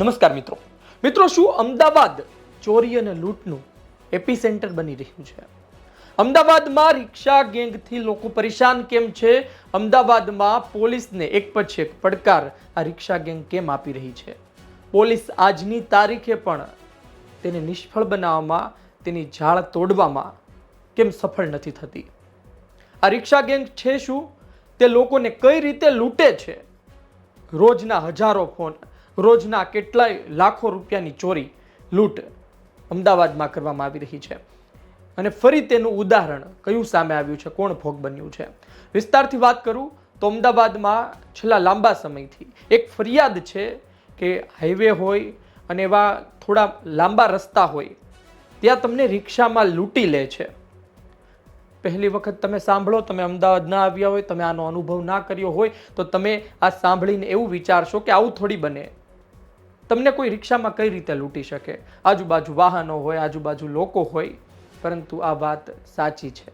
નમસ્કાર મિત્રો. મિત્રો, શું અમદાવાદ ચોરી અને લૂંટનું એપી સેન્ટર બની રહ્યું છે? અમદાવાદમાં રિક્ષા ગેંગથી લોકો પરેશાન કેમ છે? અમદાવાદમાં પોલીસને એક પછી એક પડકાર. આ રિક્ષા ગેંગ કેમ આપી રહી છે? પોલીસ આજની તારીખે પણ તેને નિષ્ફળ બનાવવામાં, તેની ઝાળ તોડવામાં કેમ સફળ નથી થતી? આ રિક્ષા ગેંગ છે શું? તે લોકોને કઈ રીતે લૂંટે છે? રોજના હજારો ફોન રોજના કેટલાય લાખો રૂપિયાની ચોરી લૂંટ અમદાવાદમાં કરવામાં આવી રહી છે. અને ફરી તેનું ઉદાહરણ કયું સામે આવ્યું છે? કોણ ભોગ બન્યું છે? વિસ્તારથી વાત કરું તો અમદાવાદમાં છેલ્લા લાંબા સમયથી એક ફરિયાદ છે કે હાઈવે હોય અને એવા થોડા લાંબા રસ્તા હોય, ત્યાં તમને રિક્ષામાં લૂંટી લે છે. પહેલી વખત તમે સાંભળો, તમે અમદાવાદ ના આવ્યા હોય, તમે આનો અનુભવ ના કર્યો હોય, તો તમે આ સાંભળીને એવું વિચારશો કે આવું થોડી બને. તમને કોઈ રિક્ષામાં કઈ રીતે લૂંટી શકે? આજુબાજુ વાહનો હોય, આજુબાજુ લોકો હોય, પરંતુ આ વાત સાચી છે.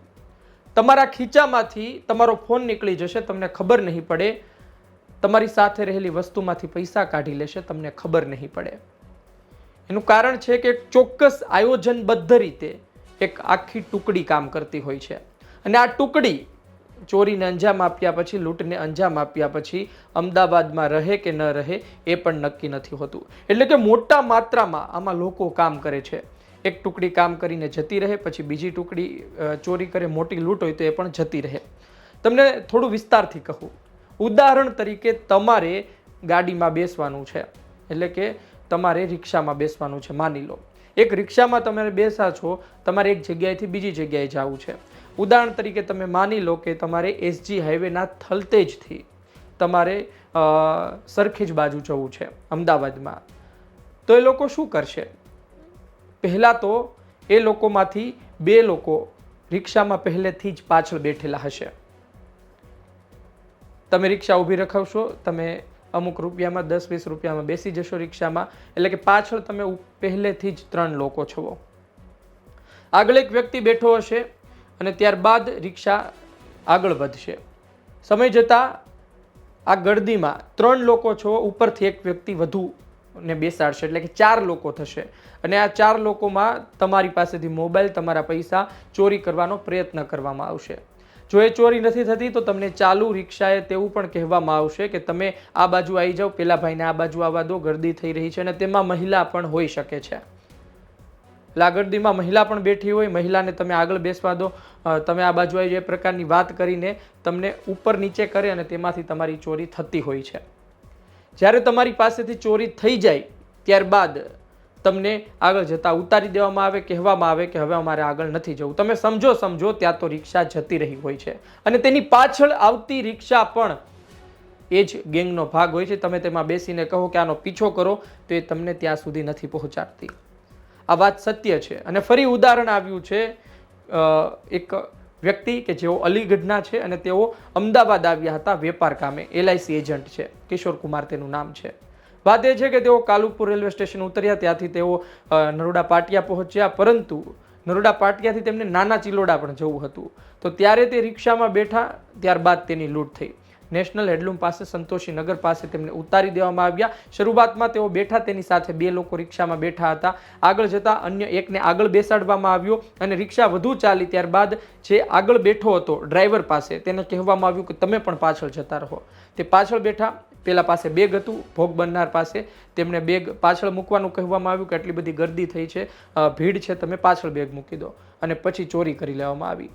તમારા ખીચામાંથી તમારો ફોન નીકળી જશે, તમને ખબર નહીં પડે. તમારી સાથે રહેલી વસ્તુમાંથી પૈસા કાઢી લેશે, તમને ખબર નહીં પડે. એનું કારણ છે કે એક ચોક્કસ આયોજનબદ્ધ રીતે એક આખી ટુકડી કામ કરતી હોય છે. અને આ ટુકડી ચોરીને અંજામ આપ્યા પછી, લૂંટને અંજામ આપ્યા પછી અમદાવાદમાં રહે કે ન રહે એ પણ નક્કી નથી હોતું. એટલે કે મોટા માત્રામાં આમાં લોકો કામ કરે છે. એક ટુકડી કામ કરીને જતી રહે, પછી બીજી ટુકડી ચોરી કરે, મોટી લૂંટ હોય તો એ પણ જતી રહે. તમને થોડું વિસ્તારથી કહું. ઉદાહરણ તરીકે તમારે ગાડીમાં બેસવાનું છે. એટલે કે તમારે રિક્ષામાં બેસવાનું છે, માની લો. એક રિક્ષામાં તમે બેસા છો, તમારે એક જગ્યાએથી બીજી જગ્યાએ જવું છે. ઉદાહરણ તરીકે તમે માની લો કે તમારે એસજી હાઈવેના થલતેજથી તમારે સરખેજ બાજુ જવું છે અમદાવાદમાં. તો એ લોકો શું કરશે? પહેલાં તો એ લોકોમાંથી બે લોકો રિક્ષામાં પહેલેથી જ પાછળ બેઠેલા હશે. તમે રિક્ષા ઊભી રખાવશો, તમે અમુક રૂપિયામાં, દસ વીસ રૂપિયામાં બેસી જશો રિક્ષામાં, એટલે કે પાછળ તમે પહેલેથી જ ત્રણ લોકો છો. આગળ એક વ્યક્તિ બેઠો હશે અને ત્યારબાદ રિક્ષા આગળ વધશે. સમય જતાં આ ગળદીમાં ત્રણ લોકો છો, ઉપરથી એક વ્યક્તિ વધુ ને બેસાડશે, એટલે કે ચાર લોકો થશે. અને આ ચાર લોકોમાં તમારી પાસેથી મોબાઈલ, તમારા પૈસા ચોરી કરવાનો પ્રયત્ન કરવામાં આવશે. જો એ ચોરી નથી થતી, તો તમને ચાલુ રિક્ષાએ તેવું પણ કહેવામાં આવશે કે તમે આ બાજુ આવી જાઓ, પેલા ભાઈને આ બાજુ આવવા દો, ગરદી થઈ રહી છે અને તેમાં મહિલા પણ હોઈ શકે છે. એટલે આ ગર્દીમાં મહિલા પણ બેઠી હોય, મહિલાને તમે આગળ બેસવા દો. તમે આ બાજુ આવી એ પ્રકારની વાત કરીને તમને ઉપર નીચે કરે અને તેમાંથી તમારી ચોરી થતી હોય છે. જ્યારે તમારી પાસેથી ચોરી થઈ જાય, ત્યારબાદ તમને આગળ જતાં ઉતારી દેવામાં આવે, કહેવામાં આવે કે હવે અમારે આગળ નથી જવું. તમે સમજો સમજો, ત્યાં તો રિક્ષા જતી રહી હોય છે. અને તેની પાછળ આવતી રિક્ષા પણ એ જ ગેંગનો ભાગ હોય છે. તમે તેમાં બેસીને કહો કે આનો પીછો કરો, તો એ તમને ત્યાં સુધી નથી પહોંચાડતી. આ વાત સત્ય છે. અને ફરી ઉદાહરણ આવ્યું છે એક વ્યક્તિ કે જેઓ અલીગઢના છે અને તેઓ અમદાવાદ આવ્યા હતા વેપાર કામે, એલઆઈસી એજન્ટ છે. કિશોર કુમાર તેનું નામ છે. વાત એ છે કે તેઓ કાલુપુર રેલવે સ્ટેશન ઉતર્યા, ત્યાંથી તેઓ નરોડા પાટિયા પહોંચ્યા, પરંતુ નરોડા પાટિયાથી તેમને નાના ચિલોડા પણ જવું હતું. તો ત્યારે તે રિક્ષામાં બેઠા, ત્યારબાદ તેની લૂંટ થઈ. નેશનલ હેડલૂમ પાસે સંતોષી નગર પાસે તેમને ઉતારી દેવામાં આવ્યા. શરૂઆતમાં તેઓ બેઠા તેની સાથે બે લોકો રિક્ષામાં બેઠા હતા. આગળ જતા અન્ય એકને આગળ બેસાડવામાં આવ્યો અને રિક્ષા વધુ ચાલી ત્યારબાદ જે આગળ બેઠો હતો ડ્રાઈવર પાસે તેને કહેવામાં આવ્યું કે તમે પણ પાછળ જતા રહો. તે પાછળ બેઠા પેલા પાસે બેગ હતું, ભોગ બનનાર પાસે. તેમણે બેગ પાછળ મૂકવાનું કહેવામાં આવ્યું કે આટલી બધી ગર્દી થઈ છે ભીડ છે, તમે પાછળ બેગ મૂકી દો. અને પછી ચોરી કરી લેવામાં આવી.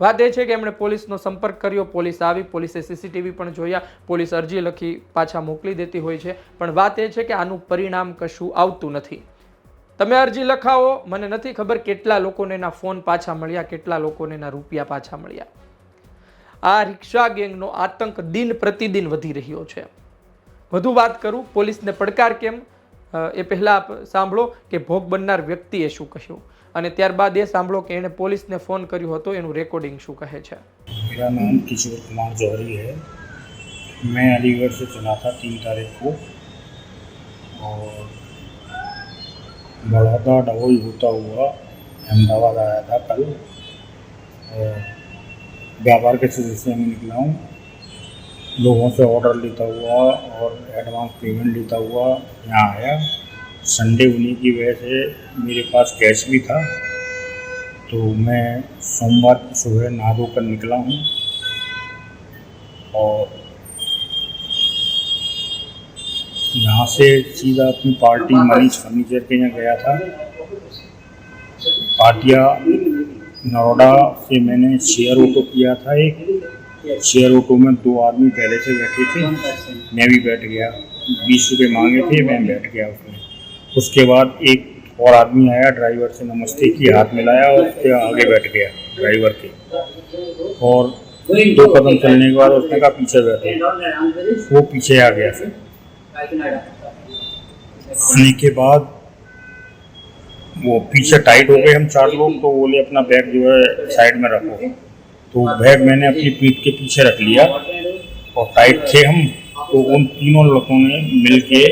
વાત એ છે કે એમણે પોલીસનો સંપર્ક કર્યો, પોલીસ આવી, પોલીસે સીસીટીવી પણ જોયા, પોલીસ અરજી લખી પાછા મોકલી દેતી હોય છે. પણ વાત એ છે કે આનું પરિણામ કશું આવતું નથી. તમે અરજી લખાવો, મને નથી ખબર કેટલા લોકોને એના ફોન પાછા મળ્યા, કેટલા લોકોને એના રૂપિયા પાછા મળ્યા. આ રિક્ષા ગેંગનો આતંક દિન પ્રતિદિન વધી રહ્યો છે. વધુ વાત કરું, પોલીસને પડકાર કેમ? એ પહેલાં સાંભળો કે ભોગ બનનાર વ્યક્તિએ શું કહ્યું? અને ત્યારબાદ એ સાંભળો કે એણે પોલીસને ફોન કર્યો હતો એનું રેકોર્ડિંગ શું કહે છે मेरा नाम किशोर कुमार जौहरी है मैं अलीगढ़ से चला था तीन तारीख को और बड़ौदा डभोई होता हुआ अहमदाबाद आया था कल और व्यापार के सिलसिले में निकला हूँ लोगों से ऑर्डर लेता हुआ और एडवांस पेमेंट लेता हुआ यहाँ आया संडे होने की वजह से मेरे पास कैश भी था। तो मैं सोमवार की सुबह नहा धोकर निकला हूँ और यहाँ से सीधा अपनी पार्टी मनीष फर्नीचर के यहाँ गया था। पाटिया नरोडा से मैंने शेयर ऑटो किया था एक। शेयर ऑटो में दो आदमी पहले से बैठे थे। मैं भी बैठ गया। बीस रुपये मांगे थे, मैं बैठ गया उसमें। उसके बाद एक और आदमी आया, ड्राइवर से नमस्ते की, हाथ मिलाया और उसके आगे बैठ गया, ड्राइवर के। और दो कदम चलने के बाद उसने कहा, पीछे बैठो। वो पीछे आ गया फिर। आने के बाद वो पीछे टाइट हो गए हम चार लोग तो बोले, अपना बैग जो है साइड में रखो। तो बैग मैंने अपनी पीठ के पीछे रख लिया और टाइट थे हम तो उन तीनों लड़कों ने मिल के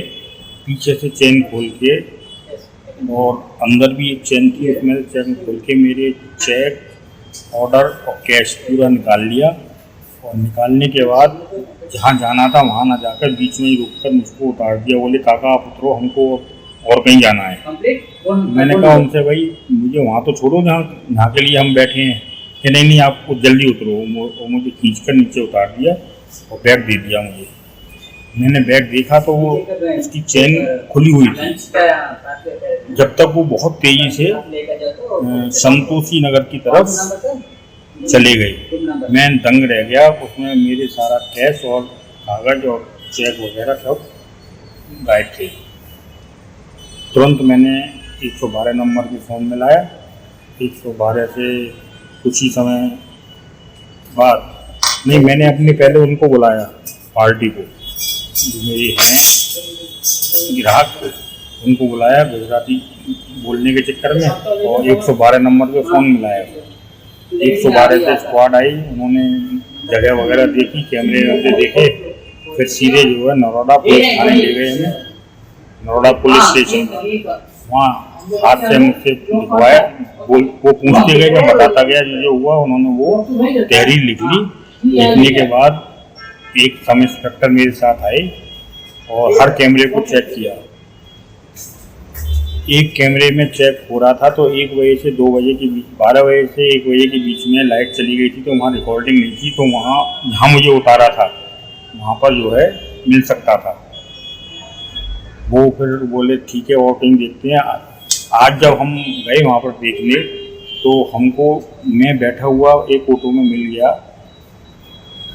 पीछे से चेन खोल के और अंदर भी एक चेन थी उसमें से चेन खोल के मेरे चेक ऑर्डर और कैश पूरा निकाल लिया। और निकालने के बाद जहाँ जाना था वहाँ ना जाकर बीच में ही रुक कर मुझको उतार दिया। बोले काका आप उतरो हमको और कहीं जाना है। मैंने कहा उनसे भाई मुझे वहाँ तो छोड़ो जहाँ जहाँ के लिए हम बैठे हैं। कि नहीं नहीं आपको जल्दी उतरो। वो मुझे खींच कर नीचे उतार दिया और बैग दे दिया मुझे। मैंने बैग देखा तो वो उसकी चेन खुली हुई थी। जब तक वो बहुत तेज़ी से संतोषी नगर की तरफ़ चले गए। मैं दंग रह गया, उसमें मेरे सारा कैश और कागज़ और चेक वगैरह सब गायब थे। तुरंत मैंने 112 नंबर के फ़ोन में लाया। 112 से कुछ ही समय बाद, नहीं, मैंने अपने पहले उनको बुलाया, पार्टी को। जो मेरी हैं ग्राहक उनको बुलाया गुजराती बोलने के चक्कर में और 112 नंबर पे फ़ोन मिलाया। 112 से स्क्वाड आई उन्होंने जगह वगैरह देखी कैमरे वैमरे देखे फिर सीधे जो है नरोडा पुलिस थाने ले गए हमें। Naroda police station. वहाँ हाथ से मुझसे लिखवाया वो वो पूछते गए जब बताता गया जो जो हुआ उन्होंने वो तहरीर लिख ली। लिखने के बाद एक सब इंस्पेक्टर मेरे साथ आए और हर कैमरे को चेक किया। एक कैमरे में चेक हो रहा था तो एक बजे से दो बजे के बीच, बारह बजे से एक बजे के बीच में लाइट चली गई थी तो वहाँ रिकॉर्डिंग नहीं थी तो वहाँ जहाँ मुझे उतारा था। वहाँ पर जो है मिल सकता था। वो फिर बोले, ठीक है, और कहीं देखते हैं। आज जब हम गए वहाँ पर देखने तो हमको, मैं बैठा हुआ एक ऑटो में मिल गया।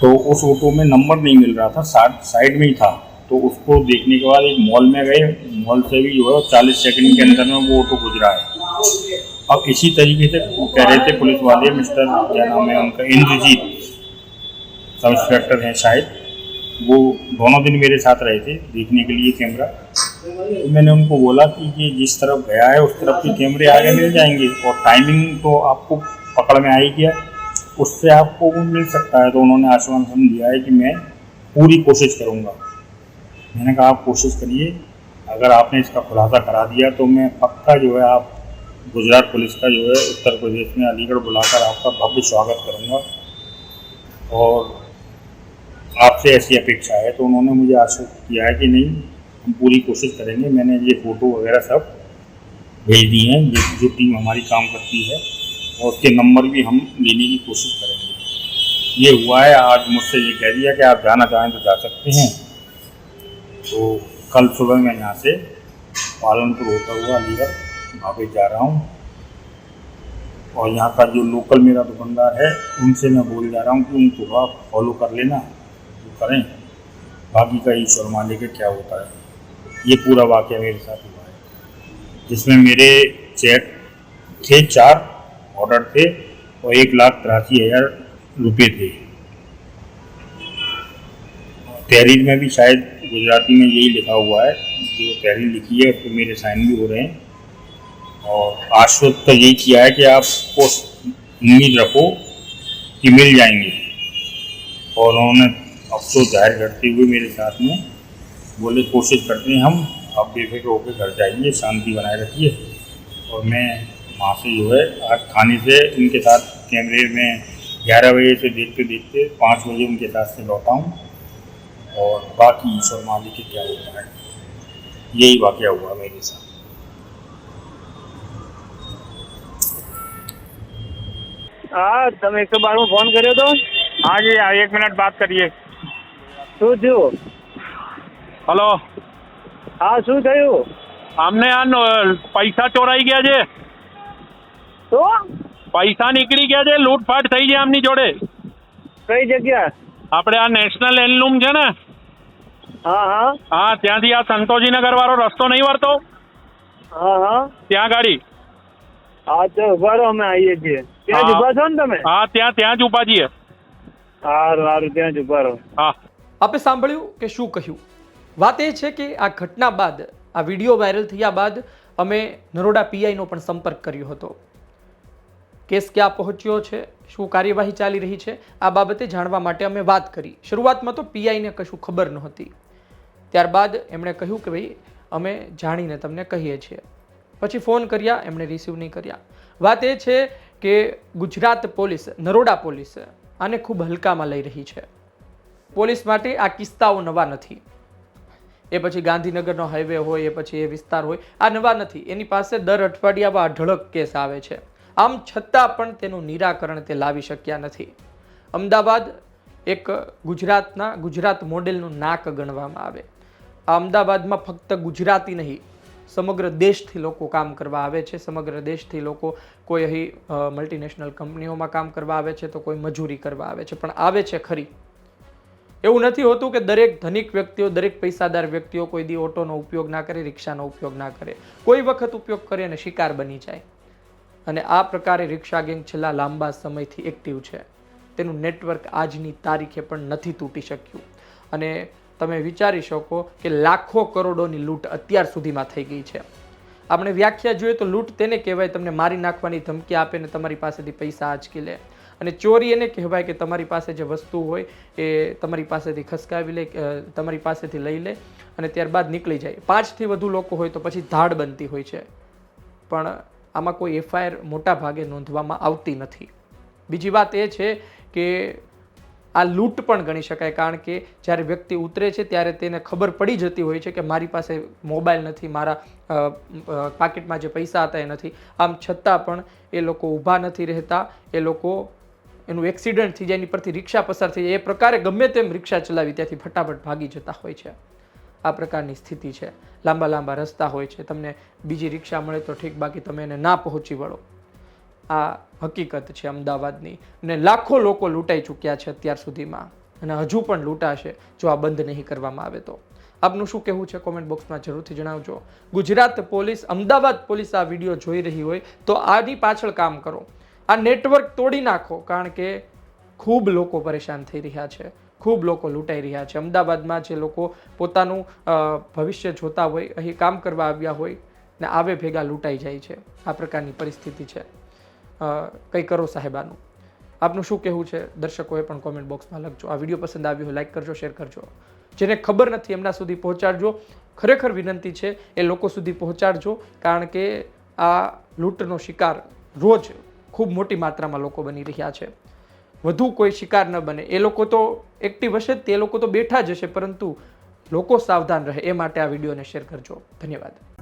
तो उस ऑटो में नंबर नहीं मिल रहा था साइड साइड में ही था। तो उसको देखने के बाद एक मॉल में गए, मॉल से भी जो है चालीस सेकंड के अंदर में वो ऑटो गुजरा है। अब इसी तरीके से कह रहे थे पुलिस वाले, मिस्टर, क्या नाम है उनका, इंद्रजीत सब इंस्पेक्टर हैं शायद। वो दोनों दिन मेरे साथ रहे थे, देखने के लिए कैमरा। तो मैंने उनको बोला कि ये जिस तरफ़ गया है, उस तरफ़ के कैमरे आगे मिल जाएँगे। और टाइमिंग तो आपको पकड़ में आ ही गया। उससे आपको मिल सकता है तो उन्होंने आश्वासन दिया है कि मैं पूरी कोशिश करूँगा। मैंने कहा, आप कोशिश करिए। अगर आपने इसका खुलासा करा दिया तो मैं पक्का जो है आप गुजरात पुलिस का जो है उत्तर प्रदेश में अलीगढ़ बुलाकर आपका भव्य स्वागत करूँगा और आपसे ऐसी अपेक्षा है। तो उन्होंने मुझे आश्वस्त किया है कि नहीं, हम पूरी कोशिश करेंगे। मैंने ये फ़ोटो वगैरह सब भेज दी हैं। जो टीम हमारी काम करती है और उसके नंबर भी हम लेने की कोशिश करेंगे। ये हुआ है, आज मुझसे ये कह दिया कि आप जाना चाहें तो जा सकते हैं। तो कल सुबह मैं यहाँ से पालनपुर होता हुआ अलीगढ़ वापस जा रहा हूँ। और यहाँ का जो लोकल मेरा दुकानदार है, उनसे मैं बोल जा रहा हूँ कि उन थोड़ा फॉलो कर लेना तो करें। बाकी का ईश्वर मालिक है क्या होता है। ये पूरा वाक्य मेरे साथ हुआ है। जिसमें मेरे चेक थे चार ऑर्डर थे और एक लाख तिरासी हज़ार रुपये थे। तहरीर में भी शायद गुजराती में यही लिखा हुआ है। जो तहरीर लिखी है उस पर मेरे साइन भी हो रहे हैं। और आश्वस्त तो यही किया है कि आपको उम्मीद रखो कि मिल जाएँगे। और उन्होंने अफसोस ज़ाहिर करते हुए मेरे साथ में बोले, कोशिश करते हैं हम, आप बेफिक्र होकर घर जाइए, शांति बनाए रखिए। और मैं वहाँ से जो है आज थाने से उनके साथ कैमरे में ग्यारह बजे से देखते देखते पाँच बजे उनके साथ से लौटा हूँ और बाकी ईश्वर मालिक के क्या होता है यही वाक़ हुआ मेरे साथ હા તમે એકસો બારમાં ફોન કર્યો તો हाँ जी हाँ, एक मिनट बात करिए શું થયું હલો હા શું થયું અમને આ નો- પૈસા ચોરાઈ ગયા છે તો? પૈસા નીકળી ગયા છે લૂંટફાટ થઈ છે આમની જોડે. કઈ જગ્યા? આપણે આ નેશનલ હેન્ડલૂમ છે ને? હા હા. હા ત્યાંથી આ સંતોષીનગર વાળો રસ્તો નહીં વળતો? હા હા. ત્યાં ગાડી. હા તો ઊભા રહો અમે આવીએ છીએ. ત્યાં જ ઊભા છો ને તમે? હા ત્યાં ત્યાં જ ઊભા છીએ. સારું સારું ત્યાં જ ઊભા રહો હા. આપે સાંભળ્યું કે શું કહ્યું? વાત એ છે કે આ ઘટના બાદ આ વીડિયો વાયરલ થયા બાદ અમે નરોડા પીઆઈનો પણ સંપર્ક કર્યો હતો. કેસ ક્યાં પહોંચ્યો છે, શું કાર્યવાહી ચાલી રહી છે, આ બાબતે જાણવા માટે અમે વાત કરી. શરૂઆતમાં તો પીઆઈને કશું ખબર નહોતી. ત્યારબાદ એમણે કહ્યું કે ભાઈ, અમે જાણીને તમને કહીએ છીએ. પછી ફોન કર્યા, એમણે રિસીવ નહીં કર્યા. વાત એ છે કે ગુજરાત પોલીસ, નરોડા પોલીસ આને ખૂબ હલકામાં લઈ રહી છે. પોલીસ માટે આ કિસ્સાઓ નવા નથી. એ પછી ગાંધીનગરનો હાઈવે હોય, એ પછી એ વિસ્તાર હોય, આ નવા નથી. એની પાસે દર અઠવાડિયામાં અઢળક કેસ આવે છે. આમ છતાં પણ તેનું નિરાકરણ તે લાવી શક્યા નથી. અમદાવાદ એક ગુજરાતના ગુજરાત મોડેલનું નાક ગણવામાં આવે. આ અમદાવાદમાં ફક્ત ગુજરાતી નહીં, સમગ્ર દેશથી લોકો કામ કરવા આવે છે. સમગ્ર દેશથી લોકો કોઈ અહીં મલ્ટીનેશનલ કંપનીઓમાં કામ કરવા આવે છે તો કોઈ મજૂરી કરવા આવે છે. પણ આવે છે ખરી. એવું નથી હોતું કે દરેક ધનિક વ્યક્તિઓ, દરેક પૈસાદાર વ્યક્તિઓ કોઈ દી ઓટોનો ઉપયોગ ના કરે, રિક્ષાનો ઉપયોગ ના કરે. કોઈ વખત ઉપયોગ કરે અને શિકાર બની જાય. અને આ પ્રકારે રિક્ષા ગેંગ છેલ્લા લાંબા સમયથી એક્ટિવ છે. તેનું નેટવર્ક આજની તારીખે પણ નથી તૂટી શક્યું. અને તમે વિચારી શકો કે લાખો કરોડોની લૂંટ અત્યાર સુધીમાં થઈ ગઈ છે. આપણે વ્યાખ્યા જોઈએ તો લૂંટ તેને કહેવાય, તમને મારી નાખવાની ધમકી આપે ને તમારી પાસેથી પૈસા આંચકી લે. અને ચોરી એને કહેવાય કે તમારી પાસે જે વસ્તુ હોય એ તમારી પાસેથી ખસકાવી લે તમારી પાસેથી લઈ લે અને ત્યારબાદ નીકળી જાય. પાંચથી વધુ લોકો હોય તો પછી ધાડ બનતી હોય છે. પણ આમાં કોઈ એફઆઈઆર મોટા ભાગે નોંધવામાં આવતી નથી. બીજી વાત એ છે કે આ લૂંટ પણ ગણી શકાય, કારણ કે જ્યારે વ્યક્તિ ઉતરે છે ત્યારે તેને ખબર પડી જતી હોય છે કે મારી પાસે મોબાઈલ નથી, મારા પાકીટમાં જે પૈસા હતા એ નથી. આમ છતાં પણ એ લોકો ઊભા નથી રહેતા, એ લોકો એનું એક્સિડન્ટ થઈ જાય, એની પરથી રિક્ષા પસાર થઈ જાય, એ પ્રકારે ગમે તેમ રિક્ષા ચલાવી ત્યાંથી ફટાફટ ભાગી જતા હોય છે. આ પ્રકારની સ્થિતિ છે. લાંબા લાંબા રસ્તા હોય છે. તમને બીજી રિક્ષા મળે તો ઠીક, બાકી તમે એને ના પહોંચી વળો. આ હકીકત છે અમદાવાદની. અને લાખો લોકો લૂંટાઈ ચૂક્યા છે અત્યાર સુધીમાં. અને હજુ પણ લૂંટાશે જો આ બંધ નહીં કરવામાં આવે તો. આપનું શું કહેવું છે? કોમેન્ટ બોક્સમાં જરૂરથી જણાવજો. ગુજરાત પોલીસ, અમદાવાદ પોલીસ આ વીડિયો જોઈ રહી હોય તો આની પાછળ કામ કરો. આ નેટવર્ક તોડી નાખો, કારણ કે ખૂબ લોકો પરેશાન થઈ રહ્યા છે. ખૂબ લોકો લૂંટાઈ રહ્યા છે. અમદાવાદમાં જે લોકો પોતાનું ભવિષ્ય જોતા હોય, અહીં કામ કરવા આવ્યા હોય ને આવે ભેગા લૂંટાઈ જાય છે. આ પ્રકારની પરિસ્થિતિ છે. કંઈ કરો સાહેબાનું? આપનું શું કહેવું છે? દર્શકોએ પણ કોમેન્ટ બોક્સમાં લખજો. આ વીડિયો પસંદ આવ્યો હોય લાઇક કરજો શેર કરજો. જેને ખબર નથી એમના સુધી પહોંચાડજો. ખરેખર વિનંતી છે, એ લોકો સુધી પહોંચાડજો, કારણ કે આ લૂંટનો શિકાર રોજ ખૂબ મોટી માત્રામાં લોકો બની રહ્યા છે. વધુ કોઈ શિકાર ન બને. એ લોકો તો એક્ટિવ હશે તે લોકો તો બેઠા જ હશે, પરંતુ લોકો સાવધાન રહે. એ માટે આ વિડીયોને શેર કરજો. ધન્યવાદ.